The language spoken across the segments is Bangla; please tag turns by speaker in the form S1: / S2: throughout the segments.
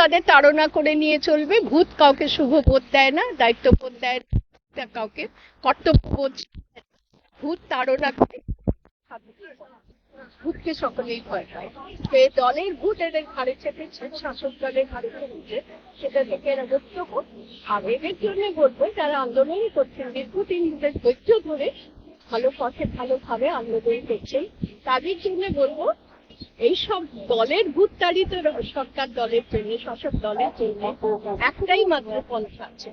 S1: তাদের তাড়না করে নিয়ে চলবে। ভূত কাউকে শুভ বোধ দেয় না দায়িত্ববোধ দেয় কাউকে কর্তব্যবোধ শেখায় না। ভূত তাড়না করে। ভূতকে সকলেই ভয় পায়। দলের ভূত এদের ঘাড়ে চেপেছে শাসক দলের ঘাড়ে চেপেছে, সেটা থেকে এরা এদের জন্য বলব যারা আন্দোলনই করছেন। দীর্ঘদিন ধরে ধৈর্য ধরে ভালো পথে ভালোভাবে আন্দোলন করছেন। তাদের জন্য বলব এইসব দলের ভূত তাড়িত সরকার দলের জন্য শাসক দলের জন্য একটাই মাত্র পন্থা আছে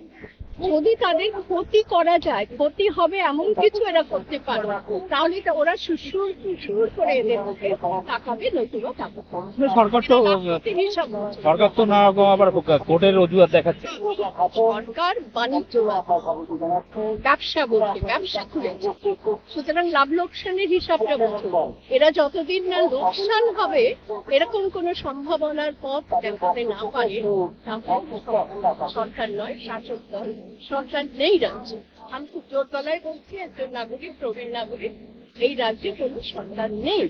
S1: যদি তাদের ক্ষতি করা যায় ক্ষতি হবে এমন কিছু এরা করতে পারবে তাহলে তো ওরা সুসুর সুসুর করে এদের মুখে তাকাবে নতুবা তাকাবে না।
S2: সরকার তো। সরকার তো না আবার কোর্টের অজুহাত দেখাচ্ছে
S1: সরকার বাণিজ্য ব্যবসা বলছে ব্যবসা খুলেছে সুতরাং লাভ লোকসানের হিসাবটা বলছে। এরা যতদিন না লোকসান হবে এরকম কোনো সম্ভাবনার পথ দেখাতে না পারে। সরকার নয় শাসক দল। সরকার নেই রাজ্যে। আমি খুব জোর গলায় বলছি একজন নাগরিক প্রবীণ নাগরিক। এই রাজ্যে কোনো সরকার নেই।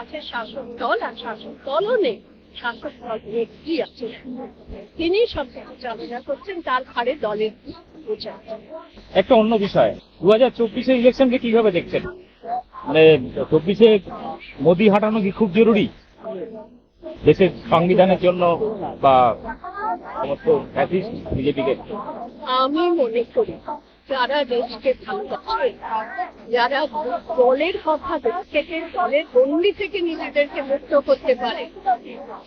S1: আছে শাসক দল আর শাসক দলও নেই। শাসক দল ব্যক্তি আছে? তিনি সব চালনা করছেন তার ঘাড়ে দলের
S2: একটা অন্য বিষয় দু হাজার চব্বিশের ইলেকশনকে কীভাবে দেখছেন? মানে চব্বিশে মোদি হাঁটানো কি খুব জরুরি? দেশের সংবিধানের জন্য বা সমস্ত বিজেপিকে?
S1: আমি মনে করি যারা দেশকে ভালোবাসে, যারা দলের কথা থেকে দলের বন্দি থেকে নিজেদেরকে মুক্ত করতে পারে,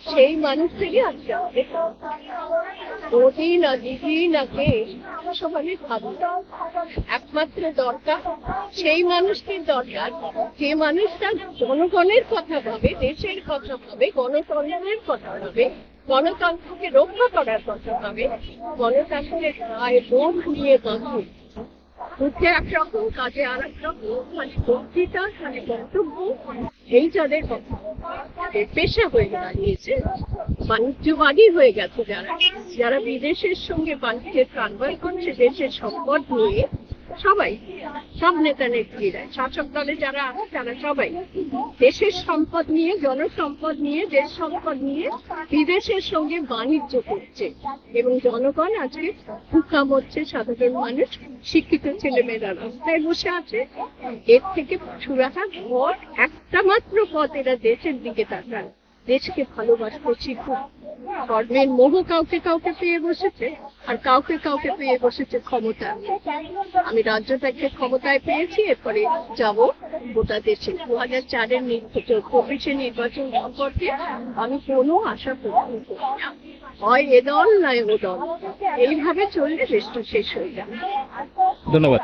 S1: সেই মানুষ থেকে আজকে মোদি না দিদি না কে সবাই ভাবি একমাত্র দরকার, সেই মানুষটির দরকার। যে মানুষটা জনগণের কথা ভাবে, দেশের কথা ভাবে, গণতন্ত্রের কথা ভাবে, গণতন্ত্রকে রক্ষা করার কথা ভাবে, গণতন্ত্রের গায়ে বোধ নিয়ে বাঁধে। বুদ্ধে একরকম, কাজে আর একরকম মানে বক্তৃতা মানে বক্তব্য, এই যাদের পেশা হয়ে দাঁড়িয়েছে, বাণিজ্যবাদী হয়ে গেছে যারা। যারা বিদেশের সঙ্গে বাণিজ্যের কারবার করছে, দেশের সম্পদ নিয়ে সবাই সব নেতা নেত্রীরা শাসক দলে যারা আছে, তারা সবাই দেশের সম্পদ নিয়ে, জনসম্পদ নিয়ে, দেশ সম্পদ নিয়ে বিদেশের সঙ্গে বাণিজ্য করছে এবং জনগণ আজকে ভুকা মরছে সাধারণ মানুষ, শিক্ষিত ছেলেমেয়েরা রাস্তায় বসে আছে। এর থেকে ছুড়াটা ঘর একটা মাত্র পথ এরা দেশের দিকে তাকান দেশকে ভালোবাসতে শিখুক। ধর্মের মোহ কাউকে কাউকে পেয়ে বসেছে, আর কাউকে কাউকে পেয়ে বসেছে ক্ষমতা। আমি রাজ্যটাকে ক্ষমতায় পেয়েছি, এরপরে যাব গোটা দেশে। দু হাজার চারের নির্বাচন নির্বাচন সম্পর্কে আমি কোনো আশা করি না। হয় এ দল নয় ও দল। এইভাবে চললে দেশটা শেষ হয়ে যাবে।
S2: ধন্যবাদ।